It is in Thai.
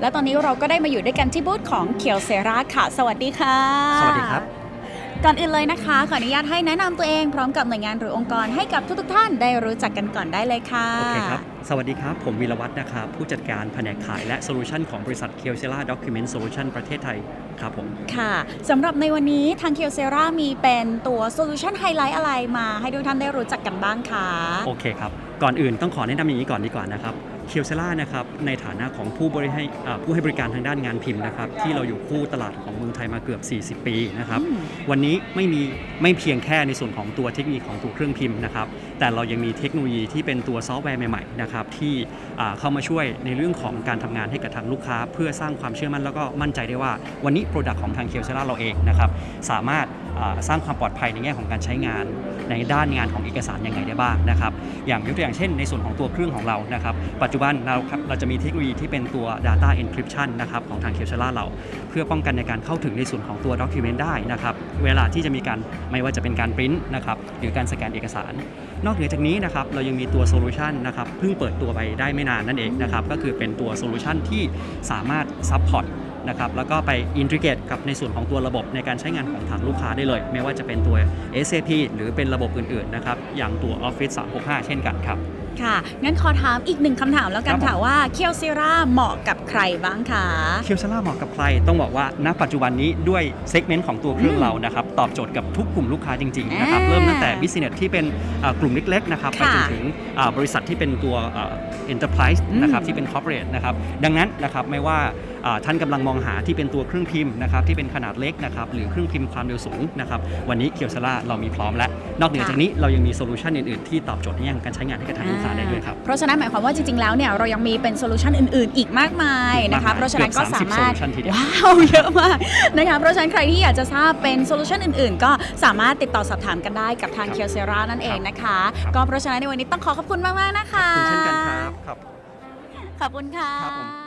และตอนนี้เราก็ได้มาอยู่ด้วยกันที่บูธของเคียวเซราค่ะ สวัสดีค่ะ สวัสดีครับ ก่อนอื่นเลยนะคะ ขออนุญาตให้แนะนำตัวเองพร้อมกับหน่วยงานหรือองค์กรให้กับทุกๆท่านได้รู้จักกันก่อนได้เลยค่ะ โอเคครับ สวัสดีครับ ผมวีรวัฒน์นะครับ ผู้จัดการแผนกขายและโซลูชันของบริษัทเคียวเซล่าด็อกิเมนต์โซลูชันประเทศไทยครับผม ค่ะสำหรับในวันนี้ทางเคียวเซรามีเป็นตัวโซลูชันไฮไลท์อะไรมา ให้ทุกท่านได้รู้จักกันบ้างคะ โอเคครับ ก่อนอื่นต้องขอแนะนำอย่างนี้ก่อนดีกว่านะครับ เคียวเซล่านะครับในฐานะของผู้บริให้อ่าผู้ให้บริการทางด้านงานพิมพ์นะครับที่เราอยู่คู่ตลาดของเมืองไทยมาเกือบ 40 ปีนะครับอืมวันนี้ไม่มีไม่เพียงแค่ในส่วนของตัวเทคนิคของตัวเครื่องพิมพ์นะครับแต่เรายังมีเทคโนโลยีที่เป็นตัวซอฟต์แวร์ใหม่ๆนะครับที่อ่าเข้ามาช่วยในเรื่องของการทำงานให้กับทางลูกค้า เพื่อสร้างความเชื่อมั่นแล้วก็มั่นใจได้ว่าวันนี้โปรดักต์ของทางเคียวเซล่าเราเองนะครับสามารถอ่า สร้างความปลอดภัยในแง่ของการใช้งาน ในด้านงานของเอกสารยังไงได้บ้างนะครับ อย่างยกตัวอย่างเช่นในส่วนของตัวเครื่องของเรานะครับ ปัจจุบันเราครับเราจะมีเทคโนโลยีที่เป็นตัว Data Encryption นะครับของทางเคเซล่าเรา เพื่อป้องกันในการเข้าถึงในส่วนของตัว Document ได้นะครับ เวลาที่จะมีการไม่ว่าจะเป็นการปริ้นนะครับหรือการสแกนเอกสาร นอกเหนือจากนี้นะครับเรายังมีตัวโซลูชันนะครับเพิ่งเปิดตัวไปได้ไม่นานนั่นเองนะครับก็คือเป็นตัวโซลูชันที่สามารถซัพพอร์ต นะครับแล้วก็ไปอินทิเกตกับในส่วนของตัวระบบในการใช้งานของทางลูกค้าได้เลย ไม่ว่าจะเป็นตัว SAP หรือเป็นระบบอื่นๆนะครับอย่างตัว Office 365 เช่นกันครับ ค่ะ งั้นขอถามอีกหนึ่งคำถามแล้วกันครับผม ค่ะว่าเคียวเซราเหมาะกับใครบ้างคะ เคียวซาร่าเหมาะกับใคร ต้องบอกว่าณปัจจุบันนี้ด้วยเซกเมนต์ของตัวเครื่องอืมเรานะครับตอบโจทย์กับทุกกลุ่มลูกค้าจริงๆนะครับอ่าเริ่มตั้งแต่บิสเนสที่เป็นอ่ากลุ่มเล็กๆนะครับไปค่ะจนถึงอ่าบริษัทที่เป็นตัวเอ็นเตอร์ไพรส์นะครับอืมที่เป็นคอร์ปอเรทนะครับดังนั้นนะครับไม่ว่าอ่าท่านกำลังมองหาที่เป็นตัวเครื่องพิมพ์นะครับที่เป็นขนาดเล็กนะครับหรือเครื่องพิมพ์ความเร็วสูงนะครับวันนี้เคียวซาร่าเรามีพร้อมแล้ว นอกเหนือจากนี้เรายังมีโซลูชันอื่นๆที่ตอบโจทย์ในแง่ของการใช้งานให้กับทางลูกค้าได้ด้วยครับ เพราะฉะนั้นหมายความว่าจริงๆแล้วเนี่ยเรายังมีเป็นโซลูชันอื่นๆ อีกมากมายนะคะมากมายเพราะฉะนั้นก็เกือบสา30มารถ solution ทีเดียวว้าวเยอะมากนะคะเพราะฉะนั้นใครที่อยากจะทราบเป็นโซลูชันอื่นๆ ก็สามารถติดต่อสอบถามกันได้กับทางครับเคียวเซรานั่นเองนะคะครับก็เพราะฉะนั้นในวันนี้ต้องขอขอบคุณมากๆนะคะขอบคุณเช่นกันครับครับขอบคุณค่ะครับผม